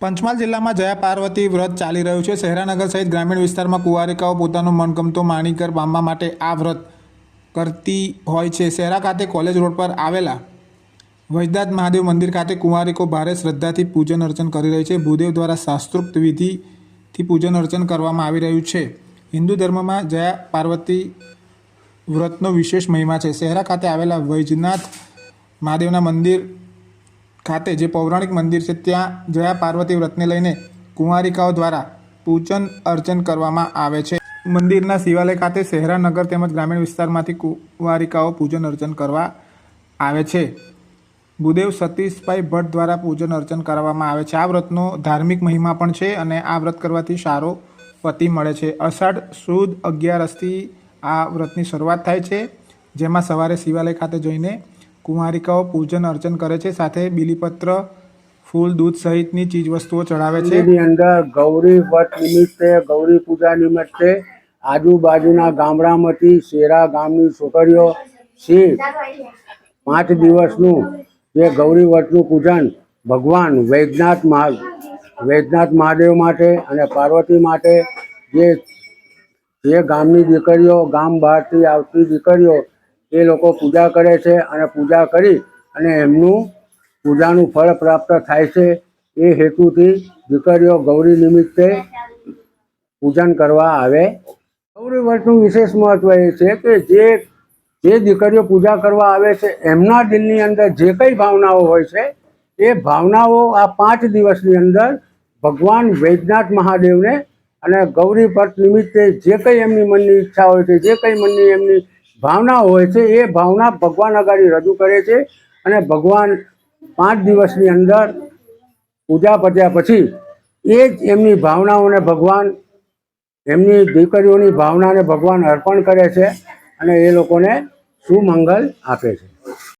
પંચમહાલ જિલ્લામાં જયા પાર્વતી વ્રત ચાલી રહ્યું છે. શહેરાનગર સહિત ગ્રામીણ વિસ્તારમાં કુંવારિકાઓ પોતાનો મનગમતો માણીકર પામવા માટે આ વ્રત કરતી હોય છે. શહેરા ખાતે કોલેજ રોડ પર આવેલા વૈદ્યનાથ મહાદેવ મંદિર ખાતે કુંવારિકો ભારે શ્રદ્ધાથી પૂજન અર્ચન કરી રહી છે. ભૂદેવ દ્વારા શાસ્ત્રોક્ત વિધિથી પૂજન અર્ચન કરવામાં આવી રહ્યું છે. હિન્દુ ધર્મમાં જયા પાર્વતી વ્રતનો વિશેષ મહિમા છે. શહેરા ખાતે આવેલા વૈજનાથ મહાદેવના મંદિર ખાતે જે પૌરાણિક મંદિર છે, ત્યાં જયા પાર્વતી વ્રતને લઈને કુંવારિકાઓ દ્વારા પૂજન અર્ચન કરવામાં આવે છે. મંદિરના શિવાલય ખાતે શહેરાનગર તેમજ ગ્રામીણ વિસ્તારમાંથી કુંવારિકાઓ પૂજન અર્ચન કરવા આવે છે. ભૂદેવ સતીશભાઈ ભટ્ટ દ્વારા પૂજન અર્ચન કરવામાં આવે છે. આ વ્રતનો ધાર્મિક મહિમા પણ છે અને આ વ્રત કરવાથી સારો પતિ મળે છે. અષાઢ સુદ અગિયારસથી આ વ્રતની શરૂઆત થાય છે, જેમાં સવારે શિવાલય ખાતે જઈને કુંવારિકાઓ પૂજન, અર્ચન કરે છે. સાથે બીલીપત્ર, ફૂલ, દૂધ સહિતની ચીજવસ્તુઓ ચડાવે છે. એની અંદર ગૌરી વટ નિમિત્તે, ગૌરી પૂજા નિમિત્તે આજુબાજુના ગામડામાંથી શેરા ગામની છોકરીઓ સી પાંચ દિવસનું જે ગૌરી વટનું પૂજન ભગવાન વૈજનાથ મહા વૈજનાથ મહાદેવ માટે અને પાર્વતી માટે જે જે ગામની દીકરીઓ, ગામ બહારથી આવતી દીકરીઓ એ લોકો પૂજા કરે છે અને પૂજા કરી અને એમનું પૂજાનું ફળ પ્રાપ્ત થાય છે. એ હેતુથી દીકરીઓ ગૌરી નિમિત્તે પૂજન કરવા આવે. ગૌરી વ્રતનું વિશેષ મહત્વ એ છે કે જે જે દીકરીઓ પૂજા કરવા આવે છે, એમના દિલની અંદર જે કંઈ ભાવનાઓ હોય છે, એ ભાવનાઓ આ પાંચ દિવસની અંદર ભગવાન વૈદ્યનાથ મહાદેવને અને ગૌરી વ્રત નિમિત્તે જે કંઈ એમની મનની ઈચ્છા હોય છે, જે કંઈ મનની એમની ભાવના હોય છે, એ ભાવના ભગવાન આગળ રજૂ કરે છે અને ભગવાન પાંચ દિવસની અંદર પૂજા પત્યા પછી એ જ એમની ભાવનાઓને ભગવાન, એમની દીકરીઓની ભાવનાને ભગવાન અર્પણ કરે છે અને એ લોકોને સુમંગલ આપે છે.